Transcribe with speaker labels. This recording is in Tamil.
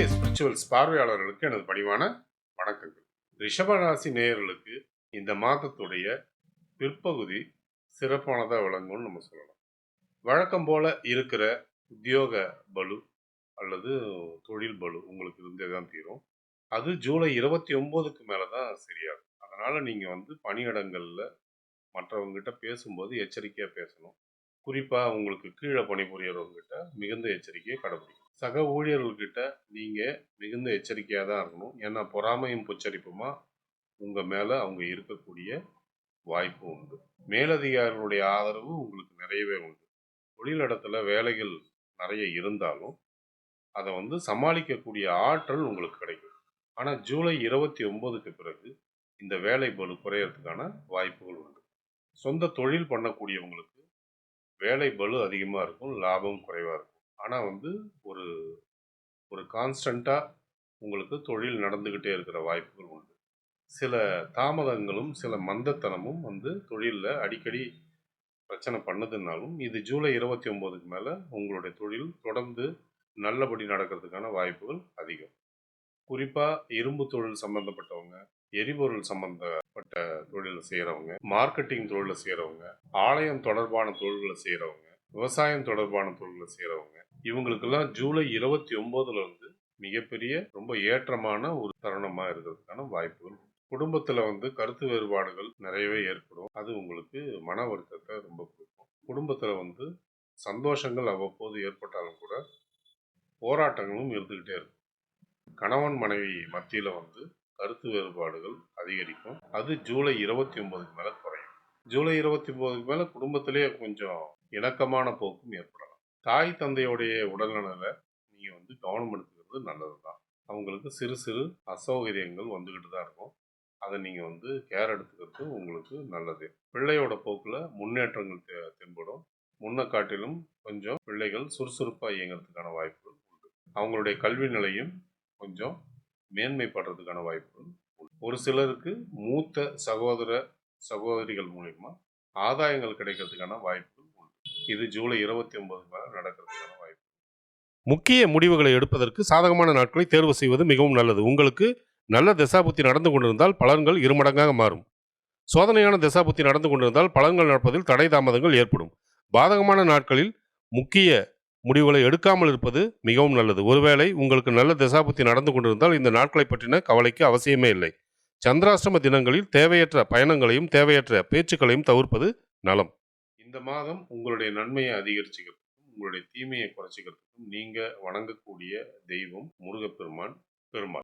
Speaker 1: கே ஸ்பிரிச்சுவல்ஸ் பார்வையாளர்களுக்கு எனது பணிவான வணக்கங்கள். ரிஷபராசி நேயர்களுக்கு இந்த மாதத்துடைய பிற்பகுதி சிறப்பானதாக விளங்கும்னு நம்ம சொல்லலாம். வழக்கம் போல இருக்கிற உத்தியோக பலு அல்லது தொழில் பலு உங்களுக்கு இருந்தே தான் தீரும். அது ஜூலை இருபத்தி ஒம்போதுக்கு மேலே தான் சரியாகும். அதனால் நீங்கள் வந்து பணியிடங்களில் மற்றவங்ககிட்ட பேசும்போது எச்சரிக்கையாக பேசணும். குறிப்பாக உங்களுக்கு கீழே பணிபுரியறவங்ககிட்ட மிகுந்த எச்சரிக்கையை கடைபிடிக்கணும். சக ஊழியர்கள்கிட்ட நீங்கள் மிகுந்த எச்சரிக்கையாக தான் இருக்கணும். ஏன்னா பொறாமையும் புச்சரிப்புமா உங்கள் மேலே அவங்க இருக்கக்கூடிய வாய்ப்பு உண்டு. மேலதிகாரிகளுடைய ஆதரவு உங்களுக்கு நிறையவே உண்டு. தொழிலிடத்தில் வேலைகள் நிறைய இருந்தாலும் அதை வந்து சமாளிக்கக்கூடிய ஆற்றல் உங்களுக்கு கிடைக்கும். ஆனால் ஜூலை இருபத்தி ஒம்போதுக்கு பிறகு இந்த வேலை பளு குறையறதுக்கான வாய்ப்புகள் உண்டு. சொந்த தொழில் பண்ணக்கூடியவங்களுக்கு வேலை பளு அதிகமாக இருக்கும் லாபம் குறைவாக இருக்கும். ஆனால் வந்து ஒரு ஒரு கான்ஸ்டண்ட்டாக உங்களுக்கு தொழில் நடந்துக்கிட்டே இருக்கிற வாய்ப்புகள் உண்டு. சில தாமதங்களும் சில மந்தத்தனமும் வந்து தொழிலில் அடிக்கடி பிரச்சனை பண்ணுதுனாலும் இது ஜூலை இருபத்தி ஒம்போதுக்கு மேலே உங்களுடைய தொழில் தொடர்ந்து நல்லபடி நடக்கிறதுக்கான வாய்ப்புகள் அதிகம். குறிப்பாக இரும்பு தொழில் சம்மந்தப்பட்டவங்க எரிபொருள் சம்மந்தப்பட்ட தொழிலை செய்கிறவங்க மார்க்கெட்டிங் தொழிலை செய்கிறவங்க ஆலயம் தொடர்பான தொழில்களை செய்கிறவங்க விவசாயம் தொடர்பான தொழிலை செய்கிறவங்க இவங்களுக்கெல்லாம் ஜூலை இருபத்தி ஒம்போதுலேருந்து மிகப்பெரிய ரொம்ப ஏற்றமான ஒரு தருணமாக இருக்கிறதுக்கான வாய்ப்புகள் குடும்பத்தில் வந்து கருத்து வேறுபாடுகள் நிறையவே ஏற்படும். அது உங்களுக்கு மன வருத்தத்தை ரொம்ப கொடுக்கும். குடும்பத்தில் வந்து சந்தோஷங்கள் அவ்வப்போது ஏற்பட்டாலும் கூட போராட்டங்களும் இருந்துக்கிட்டே இருக்கும். கணவன் மனைவி மத்தியில் வந்து கருத்து வேறுபாடுகள் அதிகரிக்கும். அது ஜூலை இருபத்தி ஒன்பதுக்கு மேலே குறையும். ஜூலை இருபத்தி ஒன்பதுக்கு மேலே குடும்பத்திலேயே கொஞ்சம் இணக்கமான போக்கும் ஏற்படலாம். தாய் தந்தையுடைய உடல்நலனில் நீங்கள் வந்து கவனம் எடுத்துக்கிறது நல்லது தான் அவங்களுக்கு சிறு சிறு அசௌகரியங்கள் வந்துக்கிட்டு தான் இருக்கும். அதை நீங்கள் வந்து கேர் எடுத்துக்கிறது உங்களுக்கு நல்லது. பிள்ளையோட போக்கில் முன்னேற்றங்கள் தெ தென்படும். முன்ன காட்டிலும் கொஞ்சம் பிள்ளைகள் சுறுசுறுப்பாக இயங்குறதுக்கான வாய்ப்புகள் உண்டு. அவங்களுடைய கல்வி நிலையும் கொஞ்சம் மேன்மைப்படுறதுக்கான வாய்ப்புகள் ஒரு சிலருக்கு மூத்த சகோதர சகோதரிகள் மூலயமா ஆதாயங்கள் கிடைக்கிறதுக்கான வாய்ப்புகள் உண்டு. இது ஜூலை இருபத்தி ஒன்பது மேலே நடக்கிறதுக்கான வாய்ப்பு.
Speaker 2: முக்கிய முடிவுகளை எடுப்பதற்கு சாதகமான நாட்களை தேர்வு செய்வது மிகவும் நல்லது. உங்களுக்கு நல்ல திசாபுத்தி நடந்து கொண்டிருந்தால் பலன்கள் இருமடங்காக மாறும். சோதனையான திசாபுத்தி நடந்து கொண்டிருந்தால் பலன்கள் நடப்பதில் தடை தாமதங்கள் ஏற்படும். பாதகமான நாட்களில் முக்கிய முடிவுகளை எடுக்காமல் இருப்பது மிகவும் நல்லது. ஒருவேளை உங்களுக்கு நல்ல திசாபுத்தி நடந்து கொண்டிருந்தால் இந்த நாட்களை பற்றின கவலைக்கு அவசியமே இல்லை. சந்திராஷ்டம தினங்களில் தேவையற்ற பயணங்களையும் தேவையற்ற பேச்சுக்களையும் தவிர்ப்பது நலம்.
Speaker 1: இந்த மாதம் உங்களுடைய நன்மையை அதிகரிச்சுக்கிறதுக்கும் உங்களுடைய தீமையை குறைச்சிக்கிறதுக்கும் நீங்கள் வணங்கக்கூடிய தெய்வம் முருகப்பெருமான் பெருமாள்.